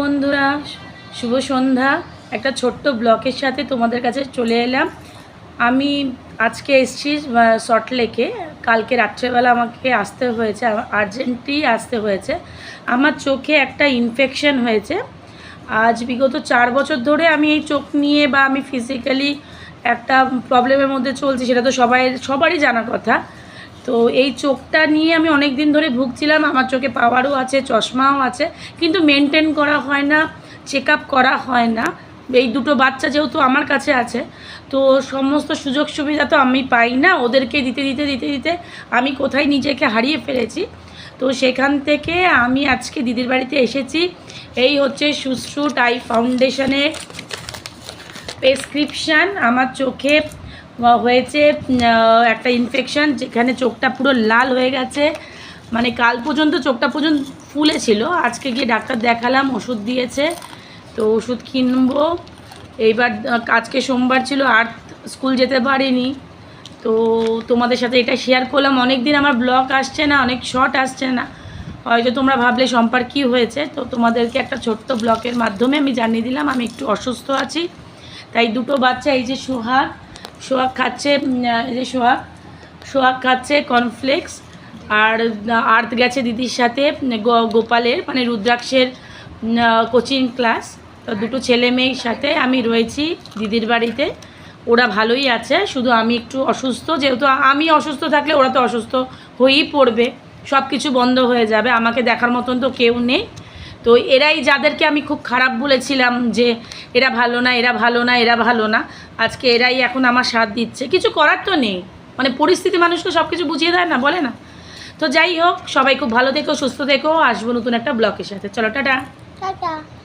বন্ধুরা, শুভ সন্ধ্যা। একটা ছোট্ট ব্লকের সাথে তোমাদের কাছে চলে এলাম। আমি আজকে এসেছি সল্টলেকে কালকে রাত্রেবেলা আমাকে আসতে হয়েছে আর্জেন্টই আসতে হয়েছে। আমার চোখে একটা ইনফেকশন হয়েছে। আজ বিগত চার বছর ধরে আমি এই চোখ নিয়ে বা আমি ফিজিক্যালি একটা প্রবলেমের মধ্যে চলছি, সেটা তো সবাই, সবারই জানা কথা। তো এই চোখটা নিয়ে আমি অনেক দিন ধরে ভুগছিলাম। আমার চোখে পাওয়ারও আছে, চশমাও আছে, কিন্তু মেনটেন করা হয় না চেক করা হয় না। এই দুটো বাচ্চা যেহেতু আমার কাছে আছে, তো সমস্ত সুযোগ সুবিধা তো আমি পাই না। ওদেরকে দিতে দিতে দিতে দিতে আমি কোথায় নিজেকে হারিয়ে ফেলেছি। তো সেখান থেকে আমি আজকে দিদির বাড়িতে এসেছি। এই হচ্ছে সুশ্রুট আই ফাউন্ডেশনের প্রেসক্রিপশান। আমার চোখে হয়েছে একটা ইনফেকশন যেখানে চোখটা পুরো লাল হয়ে গেছে। মানে কাল পর্যন্ত চোখটা পর্যন্ত ফুলে ছিল। আজকে গিয়ে ডাক্তার দেখালাম, ওষুধ দিয়েছে, তো ওষুধ কিনবো। এইবার আজকে সোমবার ছিল, আর স্কুল যেতে পারিনি। তো তোমাদের সাথে এটা শেয়ার করলাম। অনেক দিন আমার ব্লগ আসছে না, অনেক শর্ট আসছে না। হয়তো তোমরা ভাবলে সম্পার কী হয়েছে? তো তোমাদেরকে একটা ছোট্ট ব্লকের মাধ্যমে আমি জানিয়ে দিলাম। আমি একটু অসুস্থ আছি। তাই দুটো বাচ্চা, এই যে সোহাগ সোহাগ খাচ্ছে যে সোহাগ সোহাগ খাচ্ছে কর্নফ্লেক্স আর আর্থ গেছে দিদির সাথে গোপালের মানে রুদ্রাক্ষের কোচিং ক্লাস তো দুটো ছেলে মেয়ের সাথে আমি রয়েছি দিদির বাড়িতে। ওরা ভালোই আছে, শুধু আমি একটু অসুস্থ, যেহেতু আমি অসুস্থ থাকলে ওরা তো অসুস্থ হয়েই পড়বে। সব কিছু বন্ধ হয়ে যাবে, আমাকে দেখার মতন তো কেউ নেই। তো এরাই যাদেরকে আমি খুব খারাপ বলেছিলাম যে এরা ভালো না, এরা ভালো না, এরা ভালো না। আজকে এরাই এখন আমার সাথ দিচ্ছে। কিছু করার তো নেই। মানে পরিস্থিতি মানুষকে সব কিছু বুঝিয়ে দেয় না, বলে না। তো যাই হোক, সবাই খুব ভালো থেকো, সুস্থ থেকো। আসব নতুন একটা ব্লকের সাথে। চলো, টাটা। টাটা।